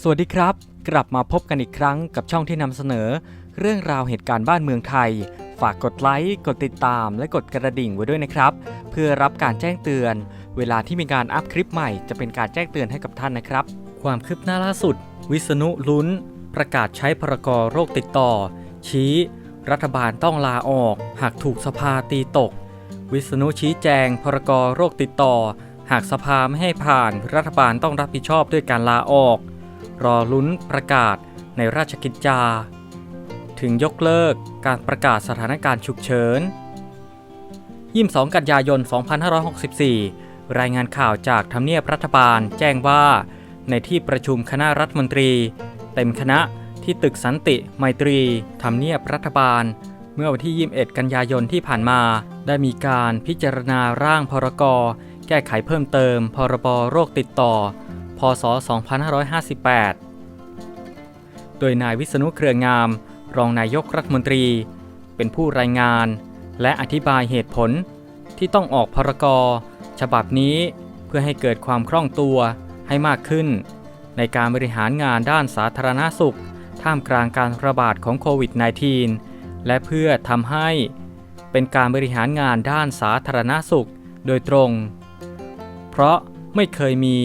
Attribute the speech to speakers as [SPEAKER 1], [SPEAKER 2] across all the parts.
[SPEAKER 1] สวัสดีครับ กลับมาพบกันอีกครั้งกับช่องที่นำเสนอ เรื่องราวเหตุการณ์บ้านเมืองไทย ฝากกดไลค์กดติดตาม และกดกระดิ่งไว้ด้วยนะครับ เพื่อรับการแจ้งเตือน เวลาที่มีการอัพคลิปใหม่จะเป็นการแจ้งเตือนให้กับท่านนะครับ ความคืบหน้าล่าสุด วิษณุลุ้น ประกาศใช้พรกรโรคติดต่อ ชี้ รัฐบาลต้องลาออก หากถูกสภาตีตก วิษณุชี้แจง พรกรโรคติดต่อ หากสภาไม่ให้ผ่าน รัฐบาลต้องรับผิดชอบด้วยการลาออก รอลุ้นประกาศในราชกิจจา ถึงยกเลิกการประกาศสถานการณ์ฉุกเฉิน22 กันยายน 2564 รายงานข่าวจากทำเนียบรัฐบาลแจ้งว่า ในที่ประชุมคณะรัฐมนตรี เต็มคณะที่ตึกสันติไมตรีทำเนียบรัฐบาล เมื่อวันที่ 21 กันยายนที่ผ่านมา ได้มีการพิจารณาร่างพรก แก้ไขเพิ่มเติม พรบโรคติดต่อ ศ 2558 โดยนายวิษณุเครืองาม รองนายกรัฐมนตรี เป็นผู้รายงาน และอธิบายเหตุผลที่ต้องออกพรกรฉบับนี้เพื่อให้เกิดความคล่องตัวให้มากขึ้น ในการบริหารงานด้านสาธารณาสุข ท่ามกลางการระบาดของโควิด -19 และเพื่อทำให้เป็นการบริหารงานด้านสาธารณาสุขโดยตรง เพราะไม่เคยมี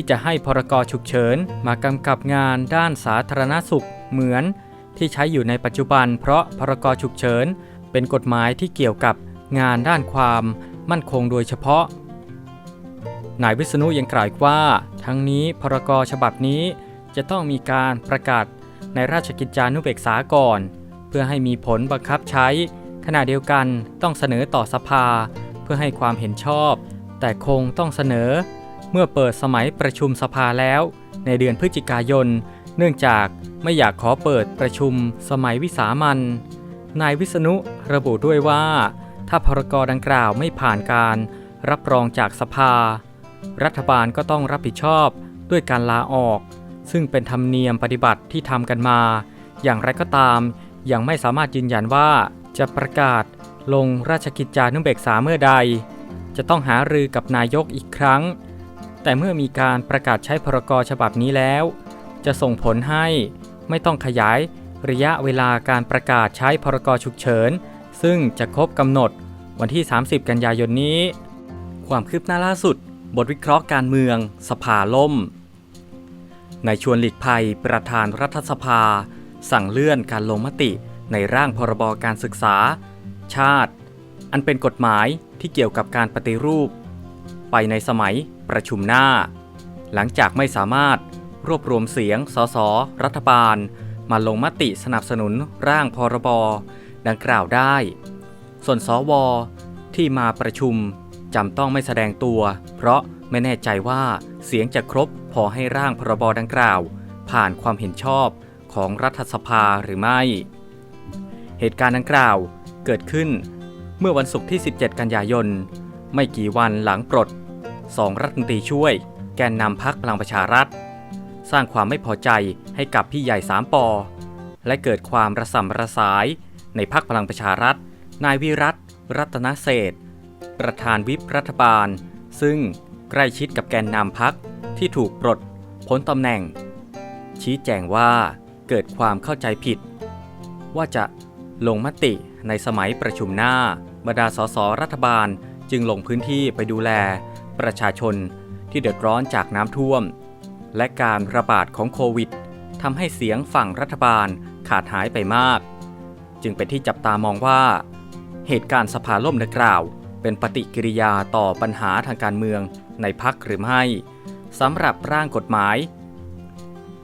[SPEAKER 1] ที่จะให้พรกฉุกเฉินมากำกับงานด้านสาธารณสุขเหมือนที่ใช้อยู่ในปัจจุบัน เพราะพรกฉุกเฉินเป็นกฎหมายที่เกี่ยวกับงานด้านความมั่นคงโดยเฉพาะ นายวิษณุยังกล่าวอีกว่า ทั้งนี้พรกฉบับนี้จะต้องมีการประกาศในราชกิจจานุเบกษาก่อน เพื่อให้มีผลบังคับใช้ ขณะเดียวกันต้องเสนอต่อสภา เพื่อให้ความเห็นชอบ แต่คงต้องเสนอ เมื่อเปิดสมัยประชุมสภาแล้ว ในเดือนพฤศจิกายน เนื่องจากไม่อยากขอเปิดประชุมสมัยวิสามันนายวิษณุระบุด้วยว่า ถ้าพรกดังกล่าวไม่ผ่านการรับรองจากสภา รัฐบาลก็ต้องรับผิดชอบด้วยการลาออก ซึ่งเป็นธรรมเนียมปฏิบัติที่ทำกันมา อย่างไรก็ตาม ยังไม่สามารถยืนยันว่าจะประกาศลงราชกิจจานุเบกษาเมื่อใด จะต้องหารือกับนายกอีกครั้ง แต่เมื่อมีการประกาศใช้พรกฉบับนี้แล้ว จะส่งผลให้ไม่ต้องขยายระยะเวลาการประกาศใช้พรกฉุกเฉิน ซึ่งจะครบกำหนดวันที่ 30 กันยายนนี้ ความคืบหน้าล่าสุด บทวิเคราะห์การเมือง สภาล่ม ในชวนหลีกภัย ประธานรัฐสภา สั่งเลื่อนการลงมติในร่างพรบการศึกษา ชาติ อันเป็นกฎหมายที่เกี่ยวกับการปฏิรูป ไปในสมัยประชุมหน้า หลังจากไม่สามารถรวบรวมเสียงสสรัฐบาล มาลงมติสนับสนุนร่างพรบดังกล่าวได้ ส่วนสวที่มาประชุมจำต้องไม่แสดงตัว เพราะไม่แน่ใจว่าเสียงจะครบพอให้ร่างพรบดังกล่าว ผ่านความเห็นชอบของรัฐสภาหรือไม่ เหตุการณ์ดังกล่าวเกิดขึ้น เมื่อวันศุกร์ที่ 17 กันยายน ไม่กี่วันหลังปลด สองรัฐมนตรีช่วย แกนนำพักพลังประชารัฐ สร้างความไม่พอใจให้กับพี่ใหญ่สามปอ และเกิดความระส่ำระสายในพักพลังประชารัฐ นายวิรัตรัตนเศษประธานวิปรัฐบาล ซึ่งใกล้ชิดกับแกนนำพักที่ถูกปลดพ้นตำแหน่ง ชี้แจงว่าเกิดความเข้าใจผิด ว่าจะลงมติในสมัยประชุมหน้า บรรดาสสรัฐบาลจึงลงพื้นที่ไปดูแล ประชาชนที่เดือดร้อนจากน้ำท่วม และการระบาดของโควิดทำให้เสียงฝั่งรัฐบาลขาดหายไปมาก จึงเป็นที่จับตามองว่า เหตุการณ์สภาล่มดังกล่าว เป็นปฏิกิริยาต่อปัญหาทางการเมืองในพักหรือไม่สำหรับร่างกฎหมาย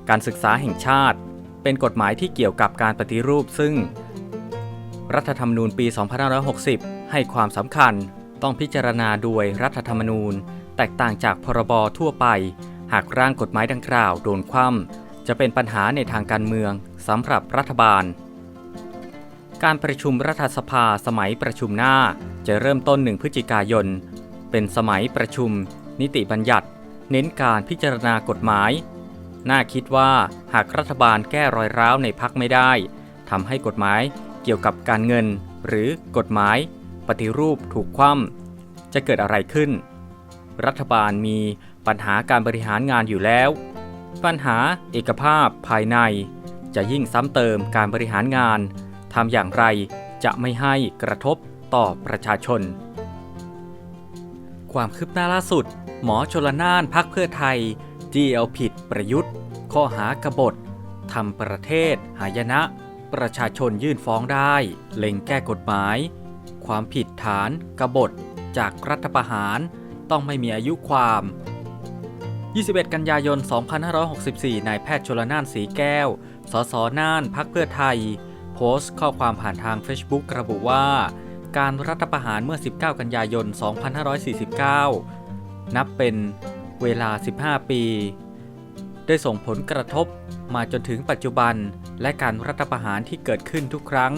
[SPEAKER 1] การศึกษาแห่งชาติ เป็นกฎหมายที่เกี่ยวกับการปฏิรูปซึ่ง รัฐธรรมนูญปี 2560 ให้ความสำคัญ ต้องพิจารณาโดยรัฐธรรมนูญ แตกต่างจากพรบทั่วไป หากร่างกฎหมายดังกล่าวโดนคว่ำจะเป็นปัญหาในทางการเมืองสำหรับรัฐบาล การประชุมรัฐสภาสมัยประชุมหน้าจะเริ่มต้นหนึ่งพฤศจิกายน เป็นสมัยประชุม นิติบัญญัติ เน้นการพิจารณากฎหมาย น่าคิดว่าหากรัฐบาลแก้รอยร้าวในพักไม่ได้ทำให้กฎหมายเกี่ยวกับการเงิน หรือกฎหมาย ปฏิรูปถูกคว่ำจะเกิดอะไรขึ้น รัฐบาลมีปัญหาการบริหารงานอยู่แล้ว ปัญหาเอกภาพภายใน จะยิ่งซ้ำเติมการบริหารงานทำอย่างไรจะไม่ให้กระทบต่อประชาชน ความคืบหน้าล่าสุด หมอชลนานพักเพื่อไทยจีเอาผิดประยุทธ์ ข้อหากบฏทำประเทศ หายนะ ประชาชนยื่นฟ้องได้ เล็งแก้กฎหมาย ความผิดฐานกบฏ จากรัฐประหาร ต้องไม่มีอายุความ 21 กันยายน 2564 นายแพทย์ชลนานสีแก้ว สสน่านพักเพื่อไทย โพสต์ข้อความผ่านทาง Facebook ระบุว่า การรัฐประหารเมื่อ 19 กันยายน 2549 นับเป็นเวลา 15 ปี ได้ส่งผลกระทบมาจนถึงปัจจุบัน และการรัฐประหารที่เกิดขึ้นทุกครั้ง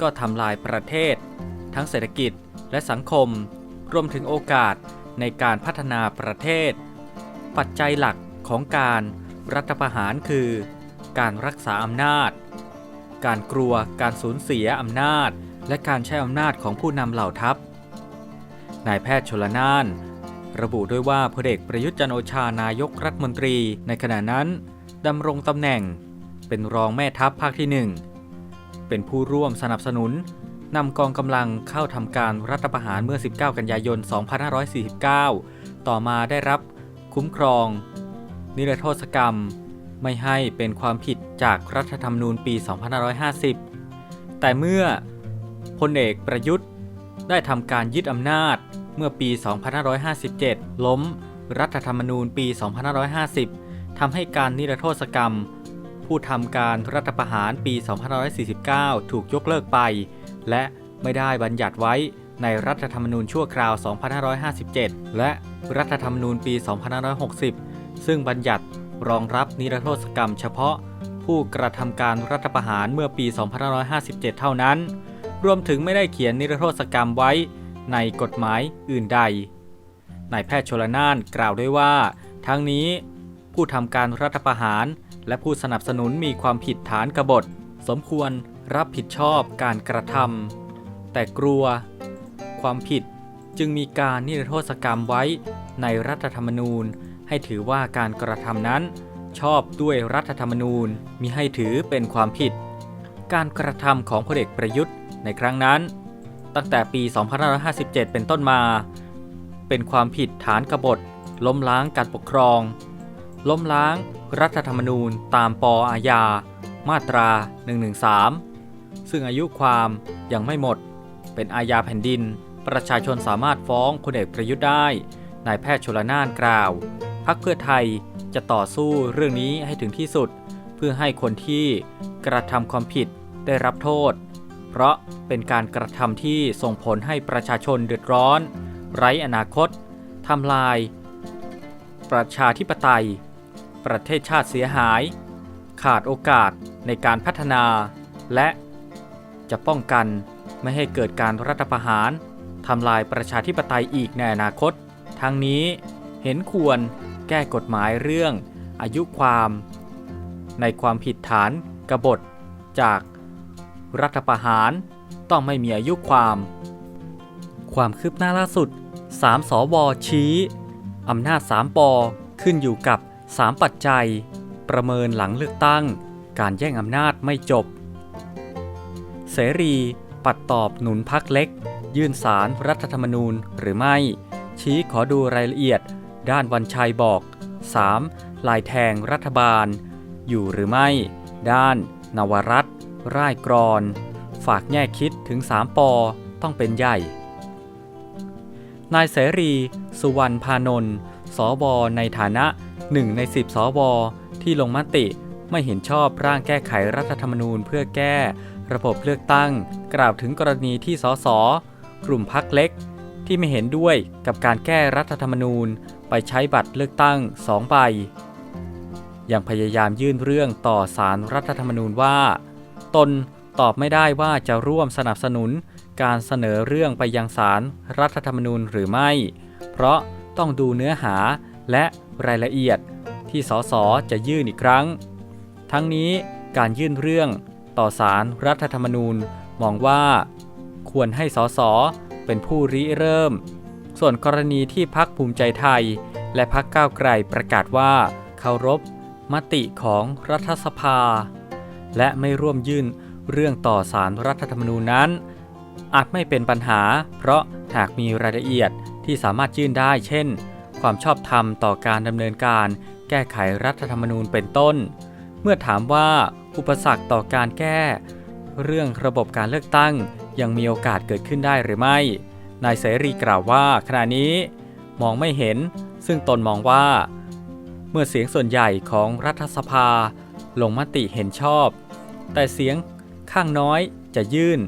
[SPEAKER 1] ก็ทำลายประเทศ ทั้งเศรษฐกิจและสังคม รวมถึงโอกาสในการพัฒนาประเทศ ปัจจัยหลักของการรัฐประหารคือ การรักษาอำนาจ การกลัวการสูญเสียอำนาจ และการใช้อำนาจของผู้นำเหล่าทัพ นายแพทย์ชลนาน ระบุด้วยว่าพลเอกประยุทธ์จันโอชานายกรัฐมนตรีในขณะนั้นดำรงตำแหน่งเป็นรองแม่ทัพภาคที่1เป็นผู้ร่วมสนับสนุน นำกองกำลังเข้าทำการรัฐประหารเมื่อ 19 กันยายน 2549 ต่อมาได้รับคุ้มครอง นิรโทษกรรม ไม่ให้เป็นความผิดจากรัฐธรรมนูญปี 2550 แต่เมื่อพลเอกประยุทธ์ ได้ทำการยึดอำนาจเมื่อปี 2557 ล้มรัฐธรรมนูญปี 2550 ทำให้การนิรโทษกรรม ผู้ทำการรัฐประหารปี 2549 ถูกยกเลิกไป และไม่ได้บัญญัติไว้ในรัฐธรรมนูญชั่วคราว 2557 และรัฐธรรมนูญปี 2560 ซึ่งบัญญัติรองรับนิรโทษกรรมเฉพาะผู้กระทำการรัฐประหารเมื่อปี 2557 เท่านั้น รวมถึงไม่ได้เขียนนิรโทษกรรมไว้ในกฎหมายอื่นใด นายแพทย์ชลนานกล่าวด้วยว่า ทั้งนี้ ผู้ทำการรัฐประหาร และผู้สนับสนุนมีความผิดฐานกบฏ สมควร รับผิดชอบการกระทำแต่กลัว ความผิดจึงมีการนิรโทษกรรมไว้ในรัฐธรรมนูญ ให้ถือว่าการกระทำนั้น ชอบด้วยรัฐธรรมนูญมิให้ถือเป็นความผิด การกระทำของพลเอกประยุทธ์ในครั้งนั้น ตั้งแต่ปี 2557 เป็นต้นมา เป็นความผิดฐานกบฏ ล้มล้างการปกครอง ล้มล้างรัฐธรรมนูญตามปอาญา มาตรา 113 ซึ่งอายุความยังไม่หมด เป็นอาญาแผ่นดิน ประชาชนสามารถฟ้องพลเอกประยุทธ์ได้นายแพทย์ชลนานกล่าวพักเพื่อไทยจะต่อสู้เรื่องนี้ให้ถึงที่สุด เพื่อให้คนที่กระทำความผิดได้รับโทษ เพราะเป็นการกระทำที่ส่งผลให้ประชาชนเดือดร้อน ไร้อนาคตทำลาย ประชาธิปไตย ประเทศชาติเสียหาย ขาดโอกาสในการพัฒนาและ จะป้องกันไม่ให้เกิดการรัฐประหารทำลายประชาธิปไตยอีกในอนาคต ทั้งนี้เห็นควรแก้กฎหมายเรื่องอายุความ ในความผิดฐานกบฏจากรัฐประหารต้องไม่มีอายุความ ความคืบหน้าล่าสุด 3 สวชี้อำนาจ 3 ป ขึ้นอยู่กับ 3 ปัจจัย ประเมินหลังเลือกตั้ง การแย่งอำนาจไม่จบ เสรี ปัดตอบหนุนพักเล็ก ยื่นสารรัฐธรรมนูญหรือไม่ ชี้ขอดูรายละเอียด ด้านวันชัยบอก 3. ลายแทงรัฐบาล อยู่หรือไม่ ด้าน นวรัตร่ายกรอน ฝากแง่คิดถึง 3ปอต้องเป็นใหญ่ นายเสรี สุวรรณพานนท์สวในฐานะหนึ่งใน 10 สว ที่ลงมติไม่เห็นชอบร่างแก้ไขรัฐธรรมนูญเพื่อแก้ ระบบเลือกตั้ง กล่าวถึงกรณีที่สสกลุ่มพักเล็ก ที่ไม่เห็นด้วยกับการแก้รัฐธรรมนูญ ไปใช้บัตรเลือกตั้งสองใบยังพยายามยื่นเรื่องต่อสารรัฐธรรมนูญว่า ตนตอบไม่ได้ว่าจะร่วมสนับสนุนการเสนอเรื่องไปยังสารรัฐธรรมนูญหรือไม่ เพราะต้องดูเนื้อหาและรายละเอียดที่สสจะยื่นอีกครั้ง ทั้งนี้การยื่นเรื่อง ต่อสารรัฐธรรมนูญมองว่า ควรให้สสเป็นผู้ริเริ่ม ส่วนกรณีที่พักภูมิใจไทย และพักก้าวไกลประกาศว่าเคารพมติของรัฐสภา และไม่ร่วมยื่นเรื่องต่อสารรัฐธรรมนูญนั้น อาจไม่เป็นปัญหา เพราะหากมีรายละเอียดที่สามารถยื่นได้ เช่น ความชอบธรรมต่อการดำเนินการ แก้ไขรัฐธรรมนูญเป็นต้น เมื่อถามว่า อุปสรรคต่อการแก้ เรื่องระบบการเลือกตั้งยังมีโอกาสเกิดขึ้นได้หรือไม่ นายเสรีกล่าวว่าขณะนี้มองไม่เห็น ซึ่งตนมองว่า เมื่อเสียงส่วนใหญ่ของรัฐสภา ลงมติเห็นชอบ แต่เสียงข้างน้อยจะยื่น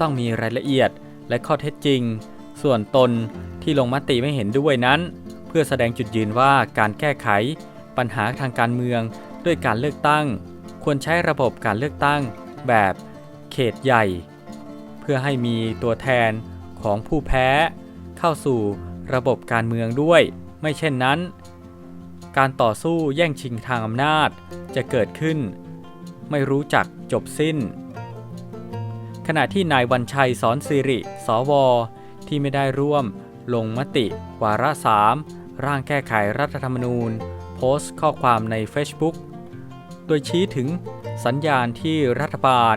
[SPEAKER 1] ต้องมีรายละเอียดและข้อเท็จจริง ส่วนตนที่ลงมติไม่เห็นด้วยนั้น เพื่อแสดงจุดยืนว่าการแก้ไข ปัญหาทางการเมืองด้วยการเลือกตั้ง ควรใช้ระบบการเลือกตั้งแบบเขตใหญ่ เพื่อให้มีตัวแทนของผู้แพ้เข้าสู่ระบบการเมืองด้วย ไม่เช่นนั้น การต่อสู้แย่งชิงทางอำนาจจะเกิดขึ้น ไม่รู้จักจบสิ้น ขณะที่นายวันชัยสอนสิริ สว ที่ไม่ได้ร่วมลงมติวาระสามร่างแก้ไขรัฐธรรมนูญ โพสต์ข้อความใน Facebook โดยชี้ถึงสัญญาณที่รัฐบาล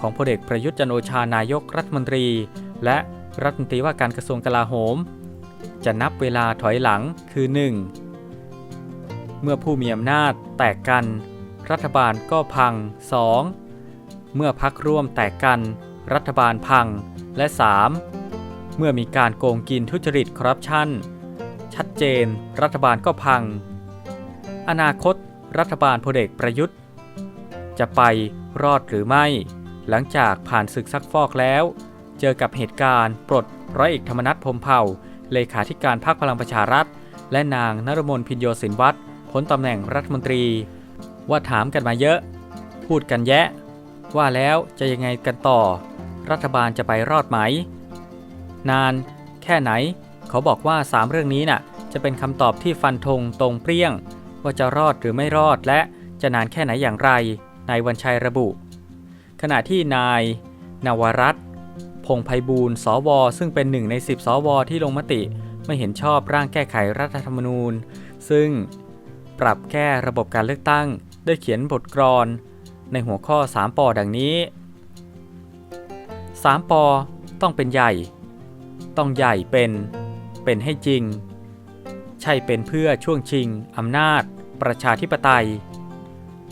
[SPEAKER 1] ของพลเอกประยุทธ์จันโอชานายกรัฐมนตรี และรัฐมนตรีว่าการกระทรวงกลาโหม จะนับเวลาถอยหลังคือ 1. เมื่อผู้มีอำนาจแตกกัน รัฐบาลก็พัง 2. เมื่อพักร่วมแตกกัน รัฐบาลพัง และ 3. เมื่อมีการโกงกินทุจริตคอร์รัปชันชัดเจน รัฐบาลก็พัง อนาคต รัฐบาลพลเอกประยุทธ์ จะไปรอดหรือไม่ หลังจากผ่านศึกซักฟอกแล้ว เจอกับเหตุการณ์ ปลดร้อยเอกธรรมนัฐพรมเผ่า เลขาธิการพรรคพลังประชารัฐ และนางนรมนพินโยสินวัตรพ้นตำแหน่งรัฐมนตรี ว่าถามกันมาเยอะ พูดกันแยะ ว่าแล้วจะยังไงกันต่อ รัฐบาลจะไปรอดไหม นาน แค่ไหน เขาบอกว่า 3 เรื่องนี้น่ะจะเป็นคำตอบที่ฟันธงตรงเปรี้ยง ว่าจะรอดหรือไม่รอดและจะนานแค่ไหนอย่างไร นายวันชัยระบุ ขณะที่นาย นวรัตพงไพบูลย์สว ซึ่งเป็นหนึ่งใน 10 สว ที่ลงมติไม่เห็นชอบร่างแก้ไขรัฐธรรมนูญ ซึ่งปรับแก้ระบบการเลือกตั้ง ได้เขียนบทกลอน ในหัวข้อ 3ปอดังนี้ 3ปอต้องเป็นใหญ่ ต้องใหญ่เป็น เป็นให้จริง ช่เป็นเพื่อช่วงชิงอำนาจ ประชาธิปไตย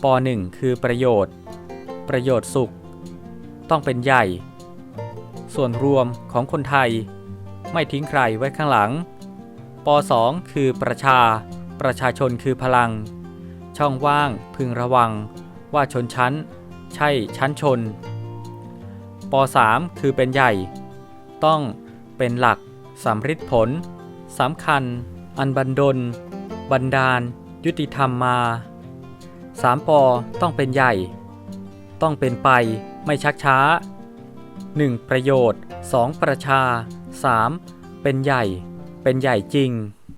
[SPEAKER 1] ปหนึ่งคือประโยชน์ ประโยชน์สุข ต้องเป็นใหญ่ ส่วนรวมของคนไทย ไม่ทิ้งใครไว้ข้างหลังปสองคือประชา ประชาชนคือพลัง ช่องว่างพึงระวัง ว่าชนชั้น ใช่ชั้นชนปสามคือเป็นใหญ่ ต้องเป็นหลักสำฤทธิผลสำคัญ อันบันดล บันดาล ยุติธรรมมาสามปอต้องเป็นใหญ่ ต้องเป็นไปไม่ชักช้า 1. ประโยชน์ 2. ประชา 3. เป็นใหญ่ เป็นใหญ่จริง